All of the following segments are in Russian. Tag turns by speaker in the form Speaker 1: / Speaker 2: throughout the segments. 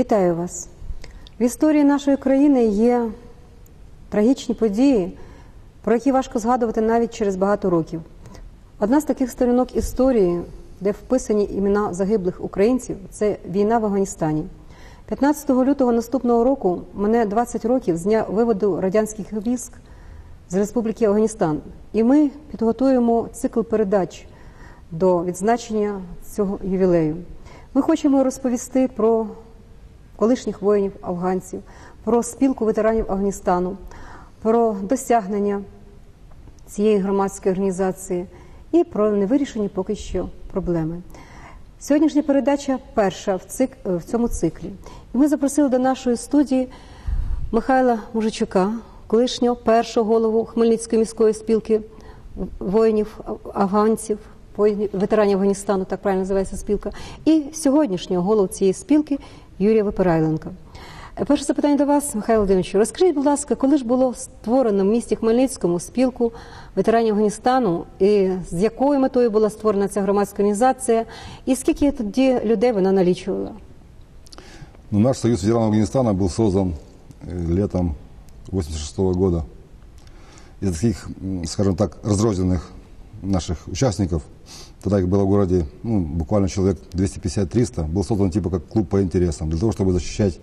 Speaker 1: Вітаю вас! В історії нашої країни є трагічні події, про які важко згадувати навіть через багато років. Одна з таких сторінок історії, де вписані імена загиблих українців, це війна в Афганістані. 15 лютого наступного року мене 20 років з дня виводу радянських військ з Республіки Афганістан. І ми підготуємо цикл передач до відзначення цього ювілею. Ми хочемо розповісти про колишніх воїнів афганців, про спілку ветеранів Афганістану, про досягнення цієї громадської організації і про невирішені поки що проблеми. Сьогоднішня передача перша в, цик... в цьому циклі. І ми запросили до нашої студії Михайла Мужичука, колишнього першого голову Хмельницької міської спілки воїнів афганців, ветеранів Афганістану, так правильно називається спілка, і сьогоднішнього голову цієї спілки Юрія Випирайленка. Перше запитання до вас, Михайло Володимирович. Розкажіть, будь ласка, коли ж було створено в місті Хмельницькому спілку ветеранів Афганістану, і з якою метою була створена ця громадська організація, і скільки тоді людей вона налічувала?
Speaker 2: Ну, наш союз ветеранов Афганистана был создан летом 1986 года. Из таких, скажем так, разрозненных наших участников, тогда их было в городе ну, буквально человек 250-300, был создан типа как клуб по интересам, для того, чтобы защищать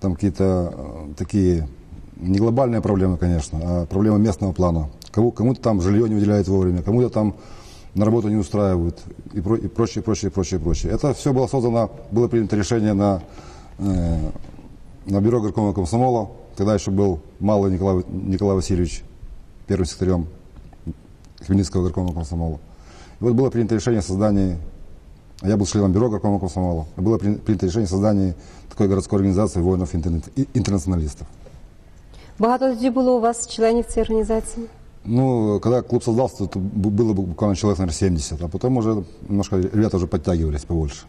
Speaker 2: там какие-то такие, не глобальные проблемы, конечно, а проблемы местного плана. Кому, кому-то там жилье не выделяют вовремя, кому-то там на работу не устраивают и, про, и прочее, прочее, прочее, прочее. Это все было создано, было принято решение на, э, на бюро горкома комсомола, тогда еще был малый Николай, Николай Васильевич первым секретарем Хмельницкого горкома комсомола. И вот было принято решение о создании, я был членом бюро горкома комсомола, и было принято решение о создании такой городской организации воинов-интернационалистов.
Speaker 1: Багато тоді було у вас членів цієї організації?
Speaker 2: Ну, когда клуб создался, то было буквально человек, наверное, 70, а потом уже немножко ребята уже подтягивались побольше.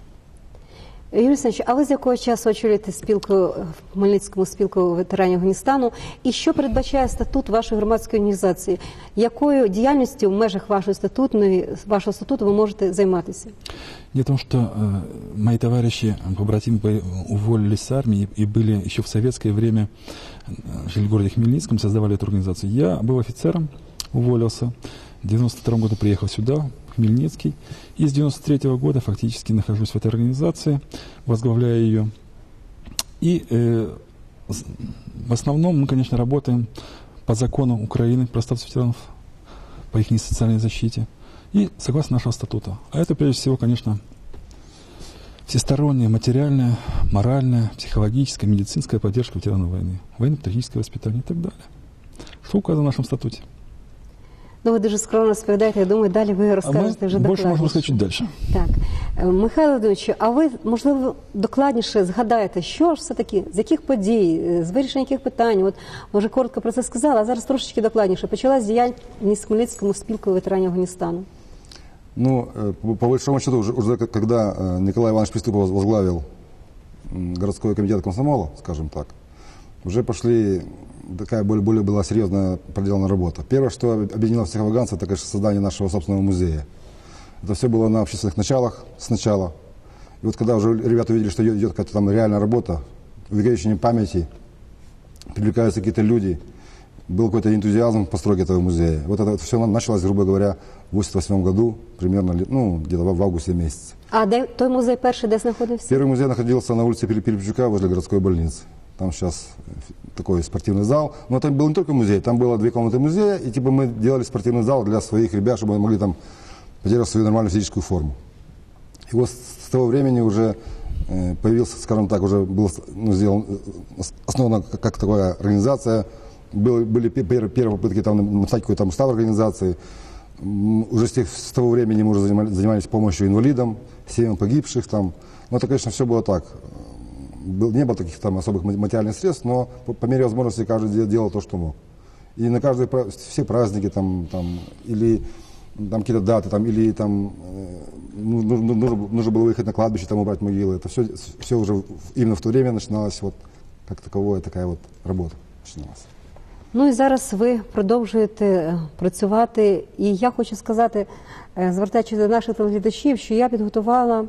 Speaker 1: Юрій Олександрович, а ви з якого часу очолюєте спілку в Хмельницькому спілку ветеранів Афганістану? І що передбачає статут вашої громадської організації? Якою діяльністю в межах вашої статутної вашого статуту ви можете займатися?
Speaker 3: Дело в том, что э, мои товарищи, побратимы уволились с армии и были еще в советское время, жили в городе Хмельницком, создавали эту организацию. Я был офицером, уволился. В 92 году приехал сюда, в Хмельницкий. И с 93 года фактически нахожусь в этой организации, возглавляю ее. И э, в основном мы, конечно, работаем по закону Украины про статус ветеранов, по их социальной защите и согласно нашего статута. А это, прежде всего, конечно, всесторонняя материальная, моральная, психологическая, медицинская поддержка ветеранов войны, военно-патриотическое воспитание и так далее. Что указано в нашем статуте.
Speaker 1: Ну, ви дуже скромно розповідаєте, я думаю, далі ви розкажете вже
Speaker 3: Більше можна
Speaker 1: докладніше.
Speaker 3: розказати чуть далі.
Speaker 1: Так. Е, Михайло Володимирович, а ви, можливо, докладніше згадаєте, що ж все-таки, з яких подій, е, з вирішення яких питань, от, може, коротко про це сказала, а зараз трошечки докладніше. Почалась діяльність Хмельницькому спілкою ветеранів Афганістану.
Speaker 2: Ну, э, по, по большому счету, уже, уже когда Николай Иванович Приступов возглавил городской комитет комсомола, скажем так, уже пошли, такая более, более была серьезная проделана работа. Первое, что объединило всех афганцев, это, конечно, создание нашего собственного музея. Это все было на общественных началах сначала. И вот когда уже ребята увидели, что идет, идет какая-то там реальная работа, увековечение памяти, привлекаются какие-то люди, был какой-то энтузиазм в постройке этого музея. Вот это все началось, грубо говоря, в 88 году, примерно, ну, где-то в августе месяце.
Speaker 1: А де той музей перший де знаходився?
Speaker 2: Первый музей находился на улице Пилип- Пилипчука возле городской больницы. Там сейчас такой спортивный зал. Но это был не только музей, там было две комнаты музея, и типа мы делали спортивный зал для своих ребят, чтобы они могли там поддерживать свою нормальную физическую форму. И вот с того времени уже э, появился, скажем так, уже был ну, сделан, э, ос- основана как, такая организация. Был- были пер- первые попытки там написать какой-то устав организации. Уже с, тех, с того времени мы уже занимались, занимались помощью инвалидам, семьям погибших там. Но это, конечно, все было так Был, не было таких там особых ма- материальных средств, но по, по мере возможности каждый де- делал то, что мог. И на каждые пра- все праздники там, там или там какие-то даты, там, или там э, ну, ну, ну, нужно, нужно было выехать на кладбище, там убрать могилы. Это все, все уже в- именно в то время начиналось вот как таковое, такая вот работа начиналась.
Speaker 1: Ну і зараз ви продовжуєте е, працювати. І я хочу сказати, е, звертаючись до наших телеглядачів, що я підготувала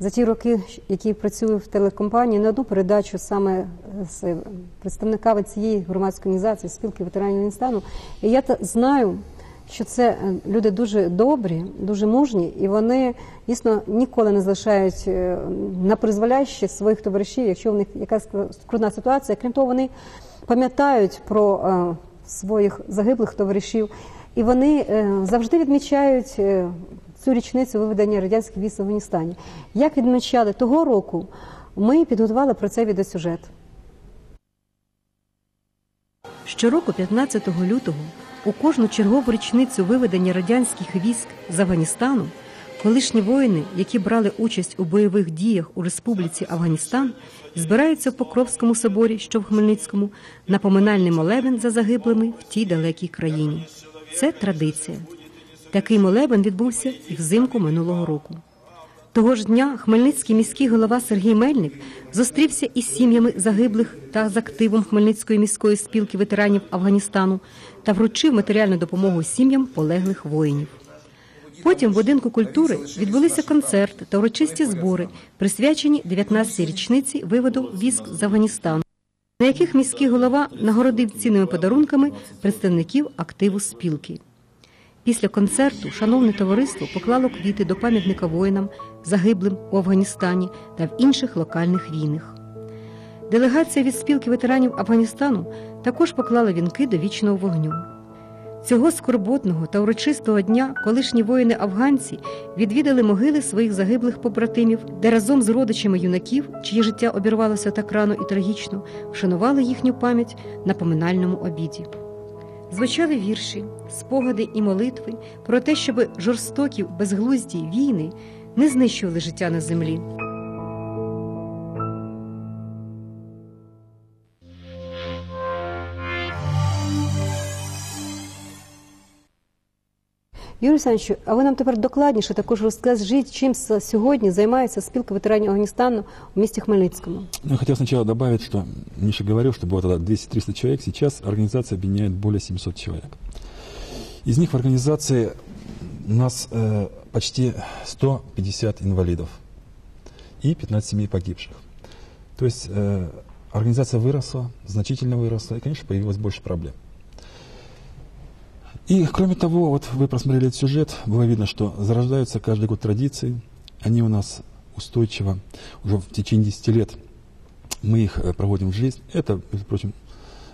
Speaker 4: За ті роки, які працюю в телекомпанії, не одну передачу саме з представниками цієї громадської організації спілки ветеранів Афганістану. І я знаю, що це е, люди дуже добрі, дуже мужні, і вони дійсно ніколи не залишають е, на призволяще своїх товаришів, якщо в них якась скрутна ситуація. Крім того, вони пам'ятають про е, своїх загиблих товаришів, і вони завжди відмічають цю річницю виведення радянських військ в Афганістані. Як відмічали того року, ми підготували про це відеосюжет.
Speaker 1: Щороку, 15 лютого, у кожну чергову річницю виведення радянських військ з Афганістану колишні воїни, які брали участь у бойових діях у Республіці Афганістан, збираються в Покровському соборі, що в Хмельницькому, на поминальний молебен за загиблими в тій далекій країні. Це традиція. Такий молебен відбувся взимку минулого року. Того ж дня Хмельницький міський голова Сергій Мельник зустрівся із сім'ями загиблих та з активом Хмельницької міської спілки ветеранів Афганістану та вручив матеріальну допомогу сім'ям полеглих воїнів. Потім в будинку культури відбулися концерт та урочисті збори, присвячені 19-й річниці виводу військ з Афганістану, на яких міський голова нагородив цінними подарунками представників активу спілки. Після концерту шановне товариство поклало квіти до пам'ятника воїнам, загиблим у Афганістані та в інших локальних війнах. Делегація від спілки ветеранів Афганістану також поклала вінки до вічного вогню. Цього скорботного та урочистого дня колишні воїни афганці відвідали могили своїх загиблих побратимів, де разом з родичами юнаків, чиє життя обірвалося так рано і трагічно, вшанували їхню пам'ять на поминальному обіді. Звучали вірші, спогади і молитви про те, щоб жорстокі безглузді війни не знищували життя на землі.
Speaker 4: Юрій Олександрович, а ви нам тепер докладніше також розкажіть, чим сьогодні займається спілка ветеранів Афганістану у місті Хмельницькому?
Speaker 3: Ну, я хотел сначала добавить, что Миша говорил, что было тогда 200-300 человек, сейчас организация объединяет более 700 человек. Из них в организации у нас э, почти 150 инвалидов и 15 семей погибших. То есть э, организация выросла, значительно выросла, и, конечно, появилось больше проблем. И, кроме того, вот вы просмотрели этот сюжет, было видно, что зарождаются каждый год традиции, они у нас устойчиво, уже в течение 10 лет мы их э, проводим в жизнь. Это, между прочим,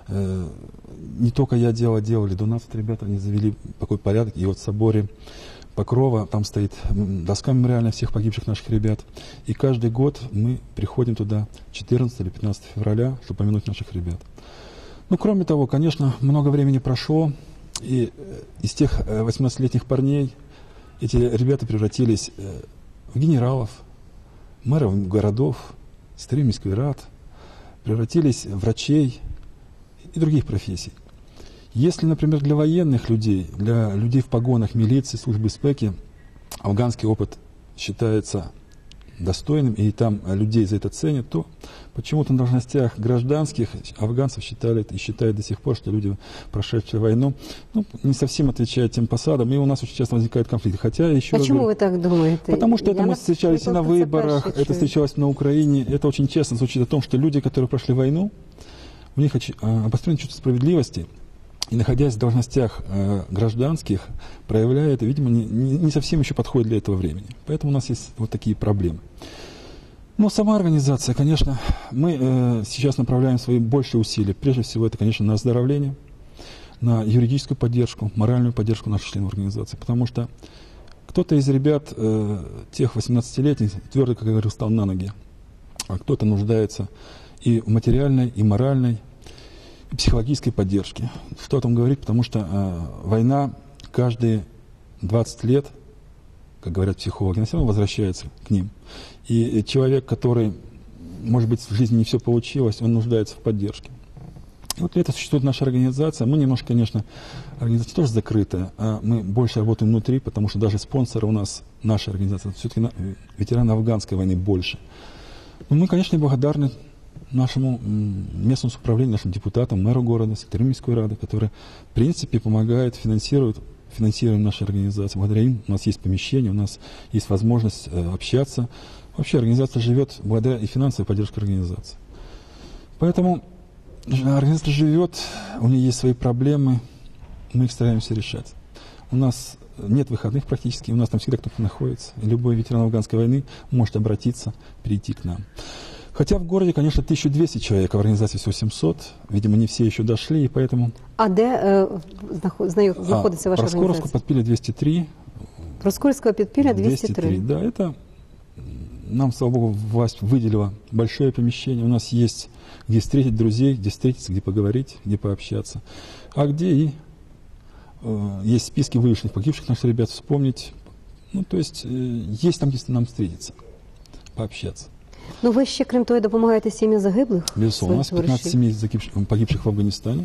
Speaker 3: не только я делал, делали до нас ребята, они завели такой порядок. И вот в соборе Покрова, там стоит доска мемориальная всех погибших наших ребят. И каждый год мы приходим туда 14 или 15 февраля, чтобы помянуть наших ребят. Ну, кроме того, конечно, много времени прошло, и э, из тех 18-летних э, парней эти ребята превратились э, в генералов, мэров городов, Стримийский рад, превратились в врачей и других профессий. Если, например, для военных людей, для людей в погонах милиции, службы спеки, афганский опыт считается достойным, и там людей за это ценят, то почему-то на должностях гражданских афганцев считали и считают до сих пор, что люди, прошедшие войну, ну, не совсем отвечают тем посадам, и у нас очень часто возникают конфликты. Хотя еще
Speaker 4: Почему вы так думаете?
Speaker 3: Потому что это мы встречались и на выборах, это встречалось на Украине, это очень честно звучит о том, что люди, которые прошли войну, у них а, обостренное чувство справедливости – и находясь в должностях э, гражданских, проявляет, видимо, не, не совсем еще подходит для этого времени. Поэтому у нас есть вот такие проблемы. Но сама организация, конечно, мы э, сейчас направляем свои большие усилия. Прежде всего, это, конечно, на оздоровление, на юридическую поддержку, моральную поддержку наших членов организации. Потому что кто-то из ребят, э, тех 18-летних, твердо, как я говорил, стал на ноги. А кто-то нуждается и в материальной, и моральной, психологической поддержки. Что о том говорить, потому что э, война каждые 20 лет, как говорят психологи, она все равно возвращается к ним. И человек, который, может быть, в жизни не все получилось, он нуждается в поддержке. И вот для этого существует наша организация. Мы немножко, конечно, организация тоже закрытая, а мы больше работаем внутри, потому что даже спонсоры у нас, наша организация, все-таки ветераны афганской войны больше. Но мы, конечно, благодарны нашему местному управлению, нашим депутатам, мэру города, секретарю Мирской Рады, которые, в принципе, помогают, финансируют финансируем нашей организации. Благодаря им у нас есть помещение, у нас есть возможность э, общаться Вообще организация живет благодаря и финансовой поддержке организации. Поэтому организация живет, у нее есть свои проблемы, мы их стараемся решать. У нас нет выходных практически, у нас там всегда кто-то находится. Любой ветеран афганской войны может обратиться, прийти к нам. Хотя в городе, конечно, 1200 человек, а в организации всего 700. Видимо, не все еще дошли, и поэтому...
Speaker 1: А де е, знахо- знаю- знаходиться
Speaker 3: а,
Speaker 1: ваша
Speaker 3: Проскуровскую
Speaker 1: організація?
Speaker 3: подпили 203.
Speaker 1: Проскурського підпілля 203.
Speaker 3: Да, это м, нам, слава богу, власть выделила большое помещение. У нас есть где встретить друзей, где встретиться, где поговорить, где пообщаться. А где и э, есть списки выявленных погибших наших ребят, вспомнить. Ну, то есть э, есть там, где нам встретиться, пообщаться.
Speaker 1: Ну ви ще, крім того, допомагаєте сім'ям загиблих?
Speaker 3: Безусловно, у нас
Speaker 1: своїх
Speaker 3: 15
Speaker 1: товаришів?
Speaker 3: семей закипш- погибших в Афганистане.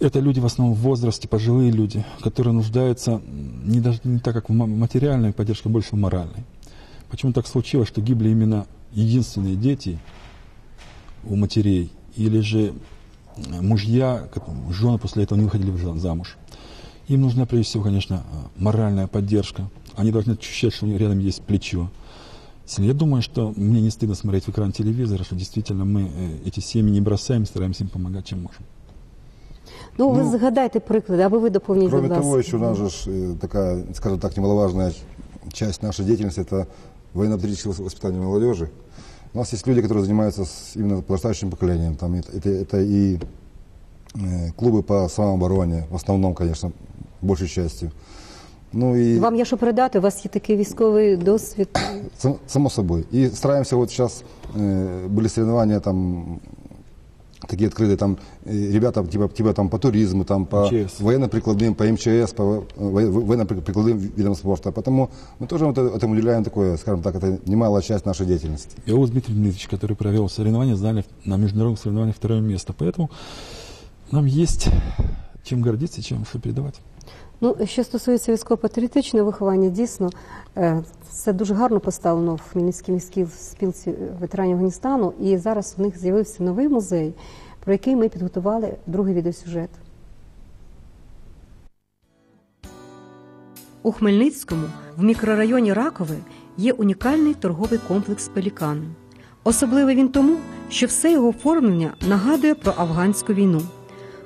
Speaker 3: Это люди в основном в возрасте, пожилые люди, которые нуждаются м, не, даже, не так, как в ма- материальной поддержке, а больше в моральной. Почему так случилось, что гибли именно единственные дети у матерей, или же м, мужья, ко- жены после этого не выходили в жа- замуж. Им нужна, прежде всего, конечно, э, моральная поддержка. Они должны ощущать, что у них рядом есть плечо. Я думаю, что мне не стыдно смотреть в экран телевизора, что действительно мы э, эти семьи не бросаем, стараемся им помогать, чем можем.
Speaker 1: Ну, ви згадайте приклади, або ви доповніть,
Speaker 2: Кроме
Speaker 1: будь ласка.
Speaker 2: того, еще у нас же э, такая, скажем так, немаловажная часть нашей деятельности – это военно-патриотическое воспитание молодежи. У нас есть люди, которые занимаются с именно подрастающим поколением. Там это, это, это и э, клубы по самообороне, в основном, конечно, большей частью. Ну и
Speaker 1: Вам є що передати, у вас є такий військовий досвід.
Speaker 2: Сам- Само собой. И стараемся вот сейчас, э, были соревнования там такие открытые, там э, ребята типа, типа там по туризму, там по
Speaker 3: МЧС.
Speaker 2: военно-прикладным, по МЧС, по э, во- военно-прикладным видам спорта. Поэтому мы тоже вот этому уделяем такое, скажем так, это немалая часть нашей деятельности.
Speaker 3: Иоус Дмитрий Дмитриевич, который провел соревнования, заняли на международных соревнованиях второе место. Поэтому нам есть чем гордиться, чем что передавать.
Speaker 1: Ну, що стосується військово-патріотичного виховання, дійсно, е, це дуже гарно поставлено в Хмельницькій міській спілці ветеранів Афганістану. І зараз в них з'явився новий музей, про який ми підготували другий відеосюжет.
Speaker 5: У Хмельницькому в мікрорайоні Ракове є унікальний торговий комплекс Пелікан. Особливий він тому, що все його оформлення нагадує про афганську війну.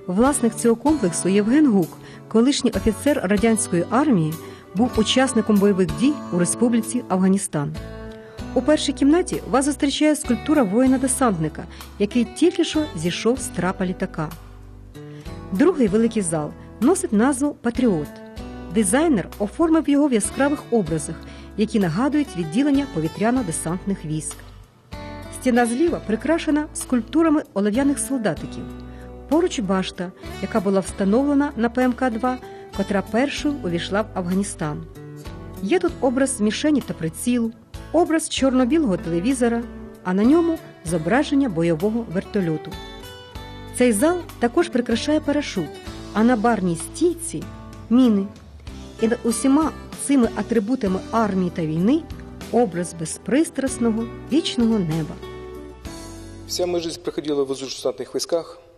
Speaker 5: Власник цього комплексу Євген Гук, колишній офіцер радянської армії, був учасником бойових дій у Республіці Афганістан. У першій кімнаті вас зустрічає скульптура воїна-десантника, який тільки що зійшов з трапа літака. Другий великий зал носить назву Патріот. Дизайнер оформив його в яскравих образах, які нагадують відділення повітряно-десантних військ. Стіна зліва прикрашена скульптурами олов'яних солдатиків. Поруч башта, яка була встановлена на ПМК-2, котра першою увійшла в Афганістан. Є тут образ мішені та прицілу, образ чорно-білого телевізора, а на ньому зображення бойового вертольоту. Цей зал також прикрашає парашут, а на барній стійці міни. І над усіма цими атрибутами армії та війни образ безпристрасного вічного неба.
Speaker 6: Вся моя жизнь проходила в воздушно-десантных войсках.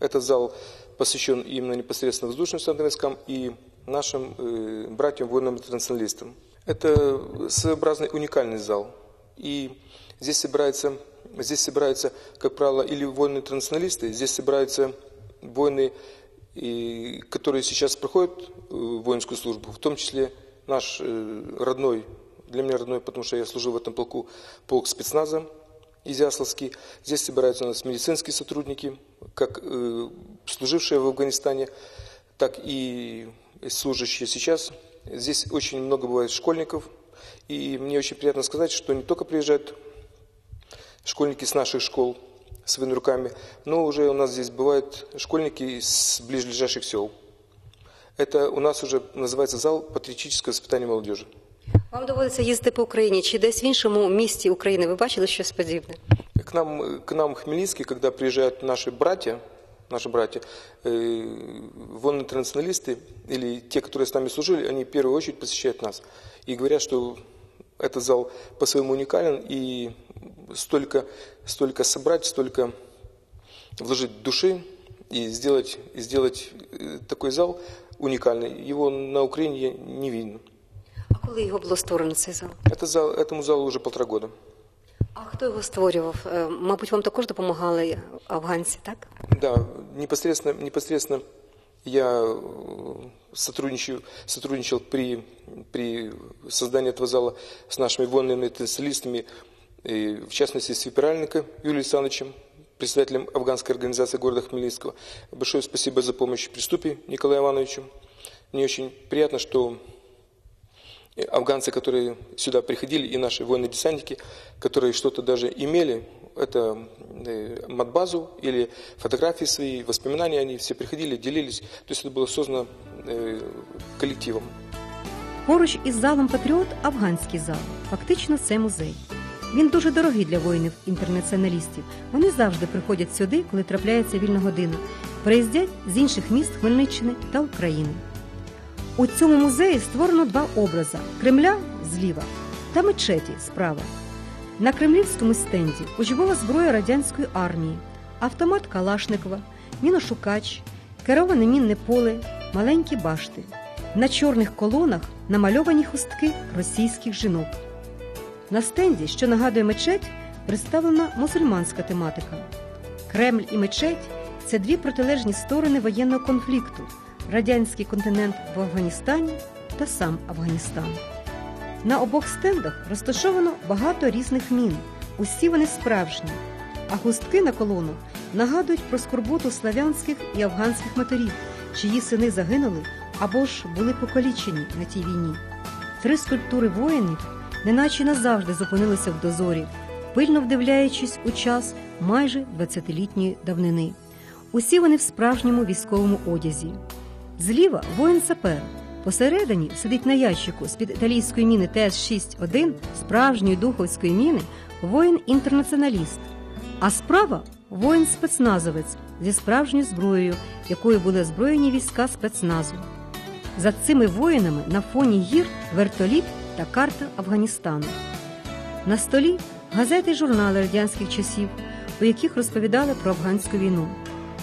Speaker 6: Этот зал посвящен именно непосредственно воздушно-десантным войскам и нашим э, братьям воинам-интернационалистам. Это своеобразный уникальный зал. И здесь собираются, здесь собираются, как правило, или воины-интернационалисты, здесь собираются воины, и, которые сейчас проходят э, воинскую службу, в том числе наш э, родной, для меня родной, потому что я служил в этом полку, полк спецназа, Изяславский. Здесь собираются у нас медицинские сотрудники, как э, служившие в Афганистане, так и служащие сейчас. Здесь очень много бывает школьников. И мне очень приятно сказать, что не только приезжают школьники с наших школ своими руками, но уже у нас здесь бывают школьники из ближайших сел. Это у нас уже называется зал патриотического воспитания молодежи.
Speaker 1: Вам доводиться їздити по Україні. Чи десь в іншому місті України ви бачили щось подібне?
Speaker 6: К нам, к нам в Хмельницкий, когда приезжают наши братья, наши братья, э, воины-интернационалисты или те, которые с нами служили, они в первую очередь посещают нас и говорят, что этот зал по-своему уникален и столько, столько собрать, столько вложить души и сделать, и сделать э, такой зал уникальный. Его на Украине я не видно.
Speaker 7: Коли його було створено цей зал?
Speaker 6: Это зал, этому залу уже полтора года.
Speaker 7: А хто його створював? Е, Мабуть, вам також допомагали афганці, так?
Speaker 6: Да, непосредственно, непосредственно я э, сотрудничаю, сотрудничал при, при создании этого зала с нашими военными специалистами, и, в частности, с Випиральнико Юлием Александровичем, председателем афганской организации города Хмельницкого. Большое спасибо за помощь приступе Николаю Ивановичу. Мне очень приятно, что афганцы, которые сюда приходили, и наши военные-десантники, которые что-то даже имели, это э, матбазу или фотографии свои, воспоминания, они все приходили, делились. То есть это было создано э, коллективом.
Speaker 1: Поруч із залом Патріот афганський зал. Фактично це музей. Він дуже дорогий для воїнів-інтернаціоналістів. Вони завжди приходять сюди, коли трапляється вільна година. Приїздять з інших міст Хмельниччини та України. У цьому музеї створено два образи: Кремля зліва та мечеті справа. На кремлівському стенді учбова зброя радянської армії, автомат Калашникова, міношукач, кероване мінне поле, маленькі башти. На чорних колонах намальовані хустки російських жінок. На стенді, що нагадує мечеть, представлена мусульманська тематика. Кремль і мечеть це дві протилежні сторони воєнного конфлікту: радянський континент в Афганістані та сам Афганістан. На обох стендах розташовано багато різних мін. Усі вони справжні, а хустки на колонах нагадують про скорботу славянських і афганських матерів, чиї сини загинули або ж були покалічені на тій війні. Три скульптури воїнів неначе назавжди зупинилися в дозорі, пильно вдивляючись у час майже 20-літньої давнини. Усі вони в справжньому військовому одязі. Зліва воїн сапер. Посередині сидить на ящику з-під італійської міни ТС-6-1 справжньої духовської міни воїн-інтернаціоналіст, а справа воїн-спецназовець зі справжньою зброєю, якою були озброєні війська спецназу. За цими воїнами на фоні гір вертоліт та карта Афганістану. На столі газети й журнали радянських часів, у яких розповідали про афганську війну.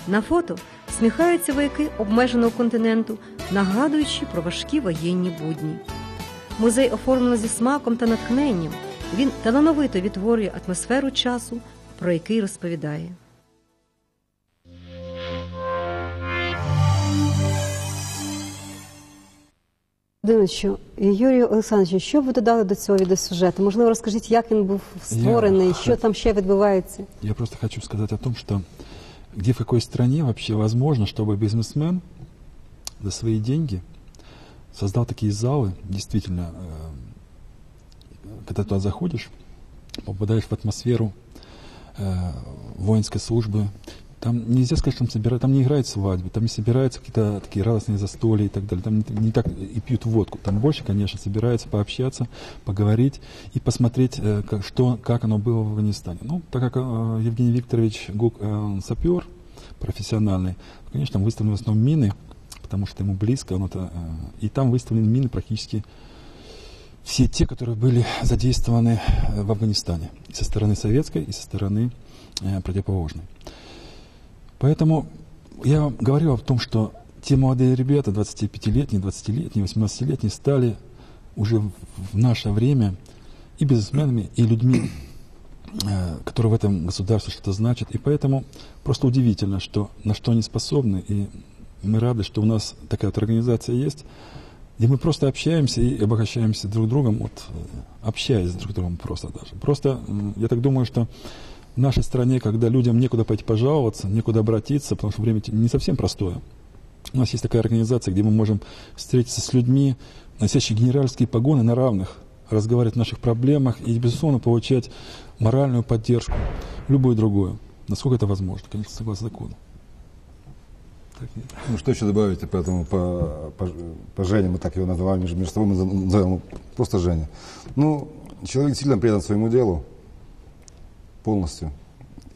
Speaker 1: На фото сміхаються вояки обмеженого континенту, нагадуючи про важкі воєнні будні. Музей оформлено зі смаком та натхненням. Він талановито відтворює атмосферу часу, про який розповідає.
Speaker 7: Володимировичу, Юрію Олександровичу, що ви додали до цього відеосюжету? Можливо, розкажіть, як він був створений,
Speaker 3: Я-
Speaker 7: що там ще відбувається?
Speaker 3: Я просто хочу сказать о том, что где в какой стране вообще возможно, чтобы бизнесмен за свои деньги создал такие залы, действительно, э, когда туда заходишь, попадаешь в атмосферу э, воинской службы, там нельзя сказать, что там, собирают, там не играют свадьбы, там не собираются какие-то такие радостные застолья и так далее, там не, не так и пьют водку, там больше, конечно, собираются пообщаться, поговорить и посмотреть, э, как, что, как оно было в Афганистане. Ну, так как э, Евгений Викторович Гук, э, сапер профессиональный, то, конечно, там выставлены в основном мины, потому что ему близко, он это, э, и там выставлены мины практически все те, которые были задействованы э, в Афганистане. И со стороны советской, и со стороны э, противоположной. Поэтому я говорю о том, что те молодые ребята, 25-летние, 20-летние, 18-летние, стали уже в наше время и бизнесменами, и людьми, э, которые в этом государстве что-то значат. И поэтому просто удивительно, что, на что они способны. И мы рады, что у нас такая вот организация есть, где мы просто общаемся и обогащаемся друг другом, вот, общаясь друг с другом просто даже. Просто я так думаю, что в нашей стране, когда людям некуда пойти пожаловаться, некуда обратиться, потому что время не совсем простое. У нас есть такая организация, где мы можем встретиться с людьми, носящими генеральские погоны на равных, разговаривать о наших проблемах и, безусловно, получать моральную поддержку, любую другую. Насколько это возможно, конечно, согласно закону. Так.
Speaker 2: Ну, что еще добавить по этому, по, по, по Жене, мы так его называем, между, собой мы называем просто Женя. Ну, человек сильно предан своему делу полностью.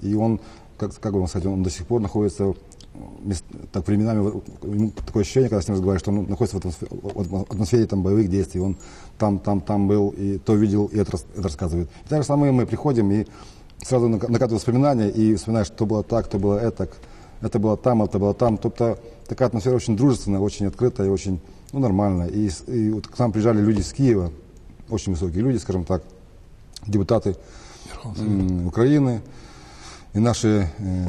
Speaker 2: И он, как, как вам сказать, он до сих пор находится, мес- так временами, такое ощущение, когда с ним разговариваешь, что он находится в атмосфере, там, боевых действий, он там, там, там был, и то видел, и это, это рассказывает. И так же самое мы приходим, и сразу нак- накатывают воспоминания, и вспоминаешь, что было так, то было это, это было там, это было там. Тобто такая атмосфера очень дружественная, очень открытая и очень ну, нормальная. И, и вот к нам приезжали люди из Киева, очень высокие люди, скажем так, депутаты Украины и наши э,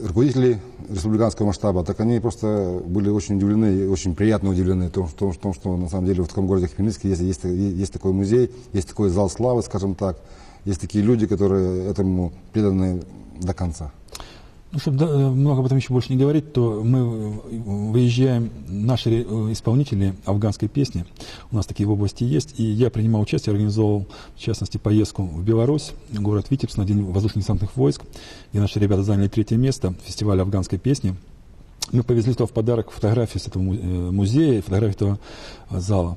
Speaker 2: руководители республиканского масштаба, так они просто были очень удивлены, очень приятно удивлены в том, в том, в что на самом деле в таком городе Хмельницкий есть, есть, есть такой музей, есть такой зал славы, скажем так, есть такие люди, которые этому преданы до конца.
Speaker 3: Ну, чтобы много об этом еще больше не говорить, то мы э, выезжаем, наши э, исполнители афганской песни, у нас такие в области есть, и я принимал участие, организовал, в частности, поездку в Беларусь, город Витебск на День воздушно-десантных войск, где наши ребята заняли третье место в фестивале афганской песни. Мы повезли туда в подарок фотографии с этого му- э, музея фотографии этого э, зала.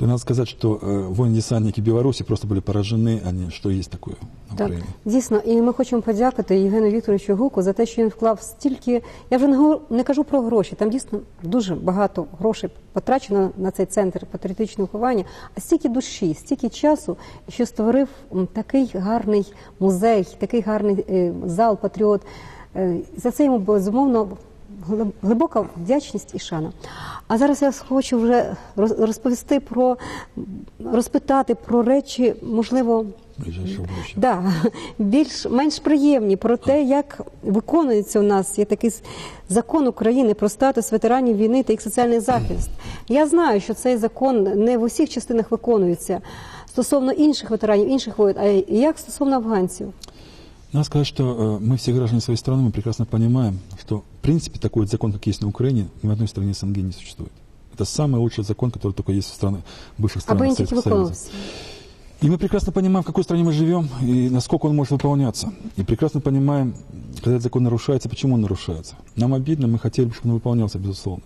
Speaker 3: То надо сказать, что э, воины-десантники Беларуси просто были поражены, они, что есть такое на
Speaker 1: Так,
Speaker 3: Украине.
Speaker 1: дійсно, і ми хочемо подякувати Євгену Вікторовичу Гуку за те, що він вклав стільки. Я вже не говорю- не кажу про гроші. Там дійсно дуже багато грошей потрачено на цей центр патріотичного виховання, а стільки душі, стільки часу, що створив м, такий гарний музей, такий гарний е, зал патріот. Е, За це йому безумовно глиб- глибока вдячність і шана. А зараз я хочу вже роз- розповісти про розпитати про речі, можливо, Да, більш менш приємні про те, як виконується у нас є такий закон України про статус ветеранів війни та їх соціальний захист. Я знаю, що цей закон не в усіх частинах виконується стосовно інших ветеранів, інших воїн, а як стосовно афганців.
Speaker 3: Надо сказать, что э, мы все граждане своей страны, мы прекрасно понимаем, что в принципе такой закон, как есть на Украине, ни в одной стране СНГ не существует. Это самый лучший закон, который только есть в странах, бывших
Speaker 1: він тільки
Speaker 3: Советского Союза. И мы прекрасно понимаем, в какой стране мы живем и насколько он может выполняться. И прекрасно понимаем, когда этот закон нарушается, почему он нарушается. Нам обидно, мы хотели бы, чтобы он выполнялся, безусловно.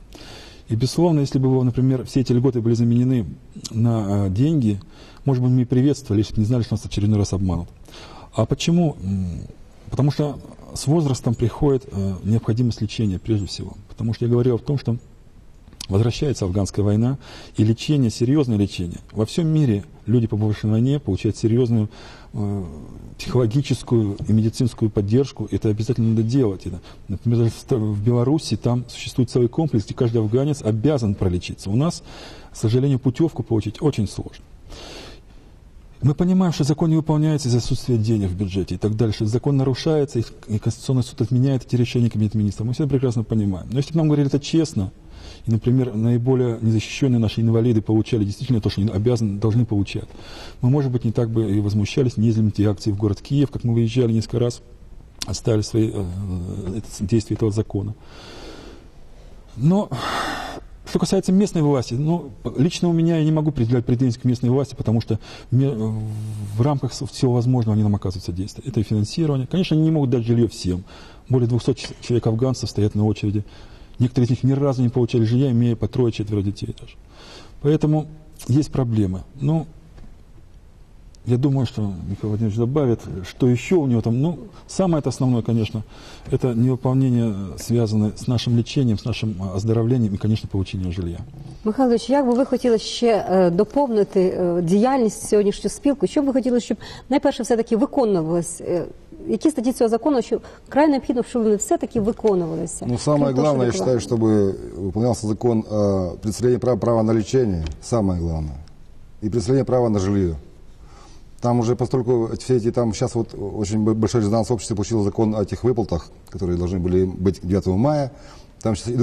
Speaker 3: И, безусловно, если бы, например, все эти льготы были заменены на э, деньги, может быть, мы и приветствовали, если бы не знали, что нас в очередной раз обманут. А почему? Потому что с возрастом приходит э, необходимость лечения, прежде всего. Потому что я говорил о том, что Возвращается афганская война, и лечение, серьезное лечение. Во всем мире люди, побывавшие на войне, получают серьезную э, психологическую и медицинскую поддержку. Это обязательно надо делать. Это, например, в Беларуси там существует целый комплекс, где каждый афганец обязан пролечиться. У нас, к сожалению, путевку получить очень сложно. Мы понимаем, что закон не выполняется из-за отсутствия денег в бюджете и так дальше. Закон нарушается, и Конституционный суд отменяет эти решения Кабинета министров. Мы все прекрасно понимаем. Но если бы нам говорили это честно, и, например, наиболее незащищенные наши инвалиды получали действительно то, что они обязаны, должны получать, мы, может быть, не так бы и возмущались, не ездили эти акции в город Киев, как мы выезжали несколько раз, оставили свои э, э, действия этого закона. Но что касается местной власти, ну, лично у меня я не могу предъявлять претензий к местной власти, потому что ме- в рамках всего возможного они нам оказывают содействие. Это и финансирование. Конечно, они не могут дать жилье всем. Более 200 ч- человек афганцев стоят на очереди. Некоторые из них ни разу не получали жилья, имея по трое-четверо детей даже. Поэтому есть проблемы. Ну, я думаю, что Михаил Владимирович добавит, что еще у него там, ну, самое это основное, конечно, это невыполнение, э, связанное с нашим лечением, с нашим э, оздоровлением и, конечно, получением жилья.
Speaker 1: Михайлович, як би ви хотіли ще е, доповнити е, діяльність сьогоднішню спілку? Що б ви хотіли, щоб найперше все-таки виконувалось? Е, Які статті цього закону, що край необхідно, щоб вони все-таки виконувалися?
Speaker 2: Ну, самое
Speaker 1: Крім того,
Speaker 2: главное, я
Speaker 1: що
Speaker 2: считаю, чтобы выполнялся закон о представлении права, права на лечение, самое главное, и представление права на жилье. Там уже постольку все эти, там сейчас вот очень большой резонанс общества получил закон о этих выплатах, которые должны были быть к 9 мая. Там сейчас идут